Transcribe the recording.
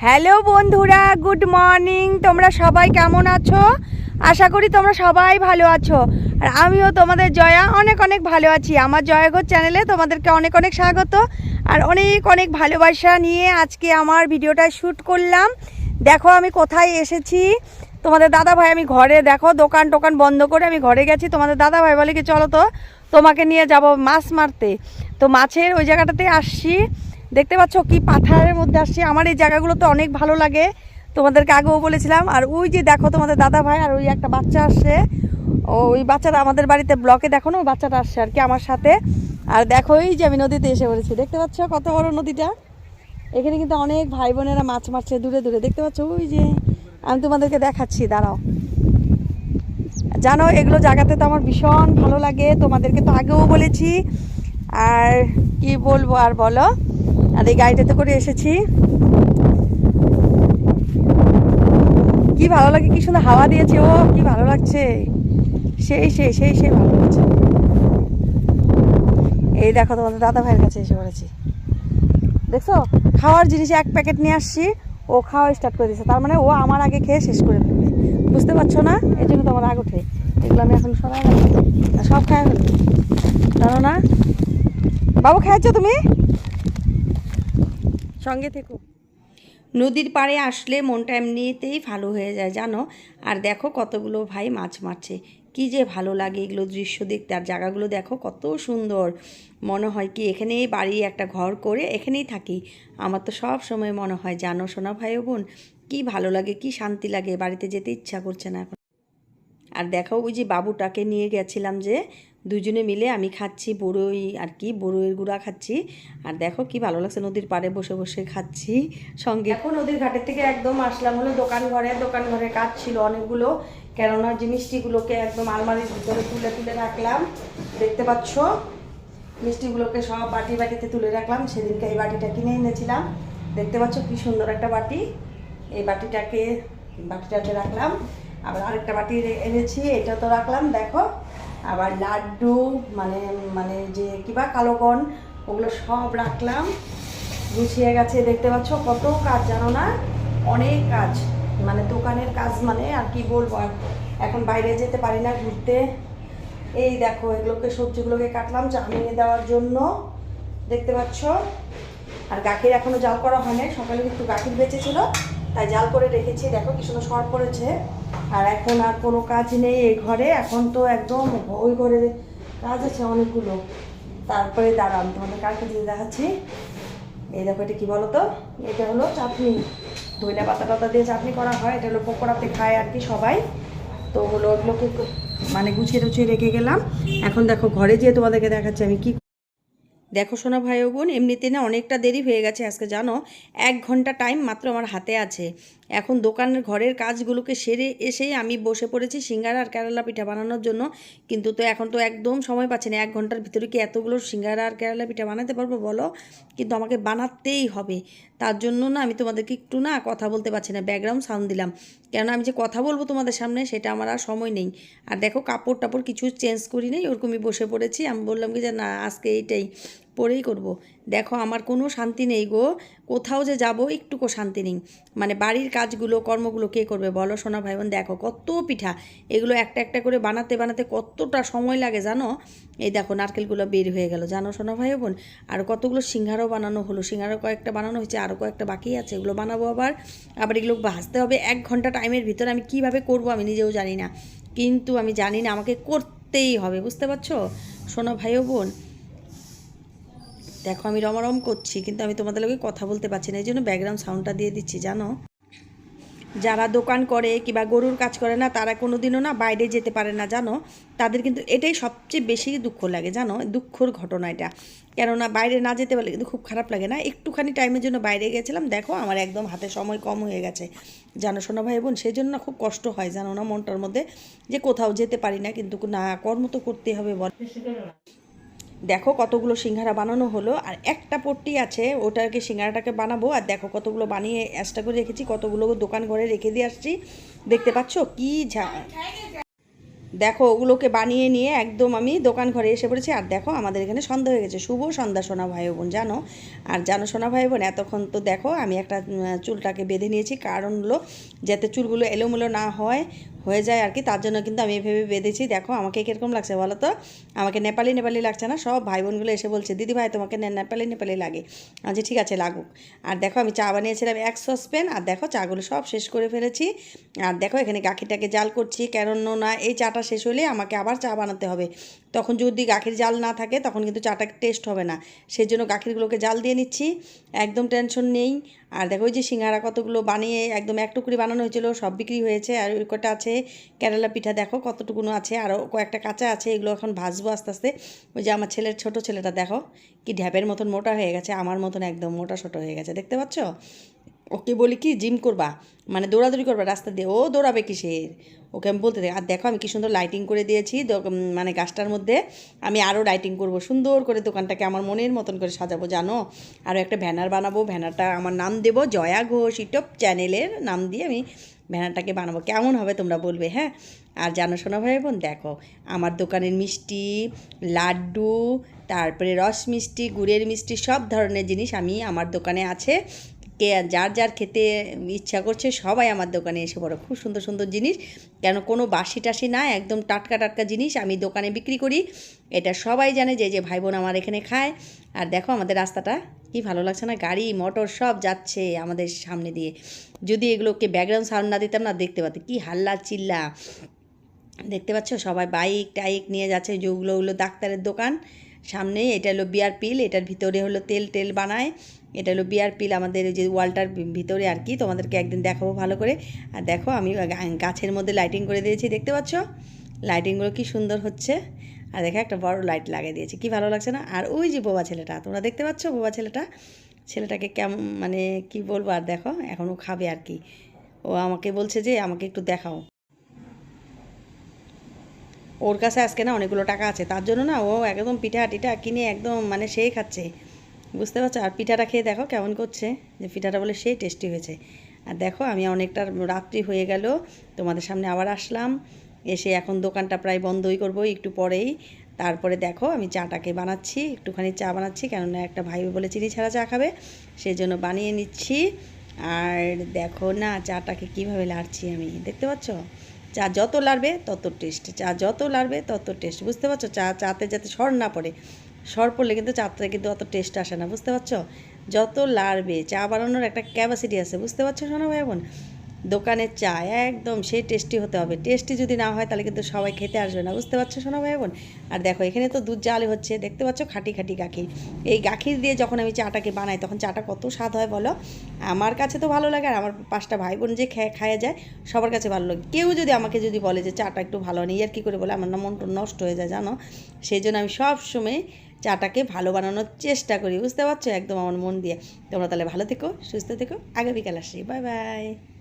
Hello বন্ধুরা, good morning. তোমরা সবাই কেমন আছো? আশা করি তোমরা সবাই ভালো আছো। আর আমিও তোমাদের জয়া অনেক অনেক ভালো আছি। আমার জয়াগর চ্যানেলে তোমাদেরকে অনেক অনেক স্বাগত আর অনেক অনেক ভালোবাসা নিয়ে আজকে আমার ভিডিওটা শ্যুট করলাম। দেখো আমি কোথায় এসেছি। তোমাদের দাদা ভাই আমি ঘরে দেখো, দোকান টোকান বন্ধ করে আমি ঘরে গেছি। তোমাদের দাদা ভাই বলে কি, চলো তো তোমাকে নিয়ে যাব মাছ মারতে। তো মাছের ওই জায়গাটাতে আসছি। দেখতে পাচ্ছ কি পাথারের মধ্যে আসছি। আমার এই জায়গাগুলো তো অনেক ভালো লাগে। তোমাদেরকে আগেও বলেছিলাম। আর ওই যে দেখো তোমাদের দাদা ভাই আর ওই একটা বাচ্চা আসছে। ওই বাচ্চাটা আমাদের বাড়িতে ব্লকে দেখো না, ওই বাচ্চাটা আসছে আর কি আমার সাথে। আর দেখো, এই যে আমি নদীতে এসে পড়েছি। দেখতে পাচ্ছ কত বড় নদীটা? এখানে কিন্তু অনেক ভাই বোনেরা মাছ মারছে দূরে দূরে। দেখতে পাচ্ছ? ওই যে, আমি তোমাদেরকে দেখাচ্ছি, দাঁড়াও। জানো, এগুলো জায়গাতে তো আমার ভীষণ ভালো লাগে। তোমাদেরকে তো আগেও বলেছি। আর কি বলব আর বলো? আর এই গাড়িটাতে করে এসেছি। কি ভালো লাগে, কি সুন্দর হাওয়া দিয়েছে, ও কি ভালো লাগছে। সেই সেই সেই সেই ভালো লাগছে। এই দেখো তোমাদের দাদা ভাইয়ের কাছে এসে পড়েছি। দেখছ? খাওয়ার জিনিস এক প্যাকেট নিয়ে আসছি, ও খাওয়া স্টার্ট করে দিয়েছে। তার মানে ও আমার আগে খেয়ে শেষ করে ফেলবে। বুঝতে পারছ না? এই জন্য তোমার আগ ওঠে। এগুলো আমি এখন আর সব খায় ফেলবে জানো না? বাবু খাইছো তুমি? সঙ্গে থেকো। নদীর পাড়ে আসলে মনটা এমনিতেই ভালো হয়ে যায়, জানো? আর দেখো কতগুলো ভাই মাছ মারছে। কি যে ভালো লাগে এগুলো দৃশ্য দেখতে। আর জায়গাগুলো দেখো কত সুন্দর। মনে হয় কি এখানেই বাড়ি, একটা ঘর করে এখানেই থাকি। আমার তো সব সময় মনে হয়, জানো সোনা ভাই বোন? কি ভালো লাগে, কি শান্তি লাগে, বাড়িতে যেতে ইচ্ছা করছে না এখন। আর দেখো ওই যে বাবুটাকে নিয়ে গেছিলাম যে দুজনে মিলে আমি খাচ্ছি বড়ই আর কি, বড়ইয়ের গুঁড়া খাচ্ছি। আর দেখো কি ভালো লাগছে নদীর পাড়ে বসে বসে খাচ্ছি। সঙ্গে এখন নদীর ঘাটের থেকে একদম আসলাম হলো দোকান ঘরে। দোকান ঘরে কাজ ছিল অনেকগুলো। কেননা যে মিষ্টিগুলোকে একদম আলমারির ভিতরে তুলে তুলে রাখলাম। দেখতে পাচ্ছ? মিষ্টিগুলোকে সব বাটি বাটিতে তুলে রাখলাম। সেদিনকে এই বাটিটা কিনে এনেছিলাম। দেখতে পাচ্ছ কি সুন্দর একটা বাটি। এই বাটিটাকে বাটিটাতে রাখলাম। আবার আরেকটা বাটি এনেছি এটা তো রাখলাম। দেখো আবার লাড্ডু মানে মানে যে কিবা কালোকন ওগুলো সব রাখলাম। গুছিয়ে গেছে, দেখতে পাচ্ছ কত কাজ, জানো না? অনেক কাজ মানে দোকানের কাজ মানে আর কি বলব এখন বাইরে যেতে পারি না ঘুরতে। এই দেখো, এগুলোকে, সবজিগুলোকে কাটলাম চাউমিনে দেওয়ার জন্য, দেখতে পাচ্ছ? আর গাখির এখনও জাল করা হয় সকালে একটু গাখির বেঁচেছিল। তাই জাল করে রেখেছি। দেখো কি সুন্দর সর পড়েছে আর এখন আর কোনো কাজ নেই এই ঘরে। এখন তো একদম ওই ঘরে কাজ আছে অনেকগুলো। তারপরে দাঁড়ান, তোমাদের কার কাছে দেখাচ্ছি। এই দেখো এটা কি বলো তো এটা হলো চাটনি। ধইনা পাতা টাতা দিয়ে চাটনি করা হয়। এটা হলো পকোড়াতে খায় আর কি সবাই। তো হলো ওগুলোকে মানে গুছিয়ে টুছিয়ে রেখে গেলাম। এখন দেখো ঘরে যেয়ে তোমাদেরকে দেখাচ্ছি আমি কি দেখো সোনা ভাই বোন, এমনিতে না অনেকটা দেরি হয়ে গেছে আজকে, জানো? এক ঘণ্টা টাইম মাত্র আমার হাতে আছে। এখন দোকানের ঘরের কাজগুলোকে সেরে এসেই আমি বসে পড়েছি সিঙ্গারা আর কেরালা পিঠা বানানোর জন্য। কিন্তু তো এখন তো একদম সময় পাচ্ছি না, এক ঘণ্টার ভিতরে কি এতগুলো সিঙ্গারা আর কেরালা পিঠা বানাতে পারব বলো? কিন্তু আমাকে বানাতেই হবে। তার জন্য না আমি তোমাদেরকে একটু না কথা বলতে পারছি না ব্যাকগ্রাউন্ড সাউন্ড দিলাম। কেননা আমি যে কথা বলব তোমাদের সামনে, সেটা আমার আর সময় নেই। আর দেখো, কাপড় টাপড় কিছু চেঞ্জ করি নেই, ওরকমই বসে পড়েছি। আমি বললাম কি যে, না, আজকে এইটাই। পরেই করব। দেখো, আমার কোনো শান্তি নেই গো। কোথাও যে যাব, একটুকু শান্তি নেই। মানে বাড়ির কাজগুলো, কর্মগুলো কে করবে বলো সোনা ভাই বোন দেখো, কত পিঠা। এগুলো একটা একটা করে বানাতে বানাতে কতটা সময় লাগে জানো? এই দেখো, নারকেলগুলো বের হয়ে গেল। জানো সোনা ভাই বোন আর কতগুলো সিঙ্গারও বানানো হলো। সিঙ্গারও কয়েকটা বানানো হয়েছে আরও কয়েকটা বাকি আছে, এগুলো বানাবো আবার। আবার এগুলো ভাজতে হবে এক ঘণ্টা টাইমের ভিতরে। আমি কীভাবে করব আমি নিজেও জানি না। কিন্তু আমি জানি না, আমাকে করতেই হবে। বুঝতে পারছ? সোনা ভাইও বোন দেখো, আমি রমরম করছি, কিন্তু আমি তোমাদের লোকে কথা বলতে পারছি না, এই জন্য ব্যাকগ্রাউন্ড সাউন্ডটা দিয়ে দিচ্ছি, জানো? যারা দোকান করে কিংবা গরুর কাজ করে না, তারা কোনো দিনও না বাইরে যেতে পারে না, জানো? তাদের কিন্তু এটাই সবচেয়ে বেশি দুঃখ লাগে, জানো? দুঃখর ঘটনা এটা। কেননা বাইরে না যেতে পারলে কিন্তু খুব খারাপ লাগে না। একটুখানি টাইমের জন্য বাইরে গেছিলাম, দেখো, আমার একদম হাতে সময় কম হয়ে গেছে। জানো শোনো ভাই বোন সেই জন্য খুব কষ্ট হয়, জানো না, মনটার মধ্যে, যে কোথাও যেতে পারি না, কিন্তু না, কর্ম তো করতেই হবে, বল। দেখো কতগুলো সিঙ্গারা বানানো হলো, আর একটা পট্টি আছে, ওটাকে, সিঙ্গারাটাকে বানাবো, আর দেখো কতগুলো বানিয়ে এক্সট্রা করে রেখেছি, কতগুলো দোকান ঘরে রেখে দিয়ে আসছি। দেখতে পাচ্ছ কি ঝা দেখো ওগুলোকে বানিয়ে নিয়ে একদম আমি দোকান ঘরে এসে পড়েছি, আর দেখো আমাদের এখানে সন্ধ্যা হয়ে গেছে। শুভ সন্ধ্যা, সোনা ভাই বোন জানো? আর জানো সোনা ভাই বোন এতক্ষণ তো দেখো আমি একটা চুলটাকে বেঁধে নিয়েছি, কারণ হলো যাতে চুলগুলো এলোমেলো না হয় হয়ে যায় আর কি, তার জন্য কিন্তু আমি এভাবে বেঁধেছি। দেখো, আমাকে কীরকম লাগছে বলো তো? আমাকে নেপালি নেপালি লাগছে না? সব ভাই বোনগুলো এসে বলছে, দিদি ভাই, তোমাকে নেপালি নেপালি লাগে। আচ্ছা ঠিক আছে, লাগুক। আর দেখো, আমি চা বানিয়েছিলাম এক সসপ্যান, আর দেখো, চাগুলো সব শেষ করে ফেলেছি। আর দেখো, এখানে গাখিরটাকে জাল করছি কেন না, এই চাটা শেষ হলে আমাকে আবার চা বানাতে হবে। তখন যদি গাখির জাল না থাকে, তখন কিন্তু চাটা টেস্ট হবে না। সেই জন্য গাখিরগুলোকে জাল দিয়ে নিচ্ছি, একদম টেনশন নেই। আর দেখো ওই যে সিঙ্গারা কতগুলো বানিয়ে একদম এক টুকরি বানানো হয়েছিল, সব বিক্রি হয়েছে। আর ওই কটা আছে, কেরালা পিঠা দেখো কতটুকুনো আছে আরও কয়েকটা কাঁচা আছে, এগুলো এখন ভাজবো আস্তে আস্তে। ওই যে আমার ছেলের ছোট ছেলেটা দেখো, কি ঢ্যাপের মতন মোটা হয়ে গেছে, আমার মতন একদম মোটা ছোটো হয়ে গেছে, দেখতে পাচ্ছ? ওকে বলি কি, জিম করবা? মানে দৌড়াদৌড়ি করবা, রাস্তা দিয়ে। ও দৌড়াবে কিসের? ওকে আমি বলতে আর দেখো আমি কি সুন্দর লাইটিং করে দিয়েছি মানে গাছটার মধ্যে। আমি আরও লাইটিং করব, সুন্দর করে দোকানটাকে আমার মনের মতন করে সাজাবো, জানো? আরও একটা ব্যানার বানাবো, ব্যানারটা আমার নাম দেবো, জয়া ঘোষ ইউটিউব চ্যানেলের নাম দিয়ে আমি ব্যানারটাকে বানাবো। কেমন হবে তোমরা বলবে হ্যাঁ? আর জানো শোনা ভাই বোন, দেখো, আমার দোকানের মিষ্টি, লাড্ডু, তারপরে রস মিষ্টি, গুড়ের মিষ্টি, সব ধরনের জিনিস আমি আমার দোকানে আছে। কে যার যার খেতে ইচ্ছা করছে সবাই আমার দোকানে এসে পড়ো। খুব সুন্দর সুন্দর জিনিস। কেন কোনো বাসি টাসি না, একদম টাটকা টাটকা জিনিস আমি দোকানে বিক্রি করি। এটা সবাই জানে যে যে ভাই বোন আমার এখানে খায়। আর দেখো আমাদের রাস্তাটা, কি ভালো লাগছে না? গাড়ি, মোটর সব যাচ্ছে আমাদের সামনে দিয়ে। যদি এগুলোকে ব্যাকগ্রাউন্ড সাউন্ড না দিতাম না, দেখতে পাতে কি হাল্লা চিল্লা দেখতে পাচ্ছ? সবাই বাইক টাইক নিয়ে যাচ্ছে যেগুলো ওগুলো ডাক্তারের দোকান। সামনেই এটা হলো বিয়ার পিল এটার ভিতরে হলো তেল টেল বানায়। এটা হলো বিয়ার পিল আমাদের যে ওয়ালটার ভিতরে আর কি। তোমাদেরকে একদিন দেখাবো ভালো করে। আর দেখো, আমি গাছের মধ্যে লাইটিং করে দিয়েছি, দেখতে পাচ্ছ? লাইটিংগুলো কি সুন্দর হচ্ছে। আর দেখো, একটা বড় লাইট লাগিয়ে দিয়েছি। কি ভালো লাগছে না? আর ওই যে বোবা ছেলেটা, তোমরা দেখতে পাচ্ছ বোবা ছেলেটা? ছেলেটাকে কেমন মানে কি বলব? আর দেখো, এখন ও খাবে আর কি। ও আমাকে বলছে যে, আমাকে একটু দেখাও। ওর কাছে আজকে না অনেকগুলো টাকা আছে। তার জন্য না ও একদম পিঠা টিঠা কিনে একদম মানে সেই খাচ্ছে। বুঝতে পারছ? আর পিঠাটা খেয়ে দেখো কেমন করছে। যে পিঠাটা বলে সেই টেস্টি হয়েছে। আর দেখো, আমি অনেকটা রাত্রি হয়ে গেল। তোমাদের সামনে আবার আসলাম। এসে এখন দোকানটা প্রায় বন্ধই করব একটু পরেই। তারপরে দেখো, আমি চাটাকে বানাচ্ছি, একটুখানি চা বানাচ্ছি। কেননা একটা ভাই বলে চিনি ছাড়া চা খাবে সেই জন্য বানিয়ে নিচ্ছি। আর দেখো না, চাটাকে কীভাবে লাড়ছি আমি, দেখতে পাচ্ছ? চা যত লাড়বে তত টেস্ট চা যত লাড়বে তত টেস্ট বুঝতে পারছ? চা, চাতে যাতে সর না পড়ে। সর পড়লে কিন্তু চাপটা কিন্তু অত টেস্ট আসে না, বুঝতে পারছ? যত লাড়বে চা বানানোর একটা ক্যাপাসিটি আছে, বুঝতে পারছ শোনো ভাই বোন? দোকানের চা, একদম সেই টেস্টি হতে হবে। টেস্টি যদি না হয় তাহলে কিন্তু সবাই খেতে আসবে না। বুঝতে পারছ শোনো ভাই বোন? আর দেখো, এখানে তো দুধ জাল হচ্ছে। দেখতে পাচ্ছ খাঁটি খাঁটি গাখির। এই গাখির দিয়ে যখন আমি চাটাকে বানাই, তখন চাটা কত স্বাদ হয় বলো? আমার কাছে তো ভালো লাগে আর আমার পাঁচটা ভাই বোন যে খেয়ে খাওয়া যায়, সবার কাছে ভালো লাগে। কেউ যদি আমাকে যদি বলে যে চাটা একটু ভালো নেই আর কী করে বলে? আমার না মনটা নষ্ট হয়ে যায়, জানো? সেই জন্য আমি সব সময় চাটাকে ভালো বানানোর চেষ্টা করি। বুঝতে পারছ? একদম আমার মন দিয়ে। তোমরা তাহলে ভালো থেকো, সুস্থ থেকো। আগামীকাল আসি বাই বাই।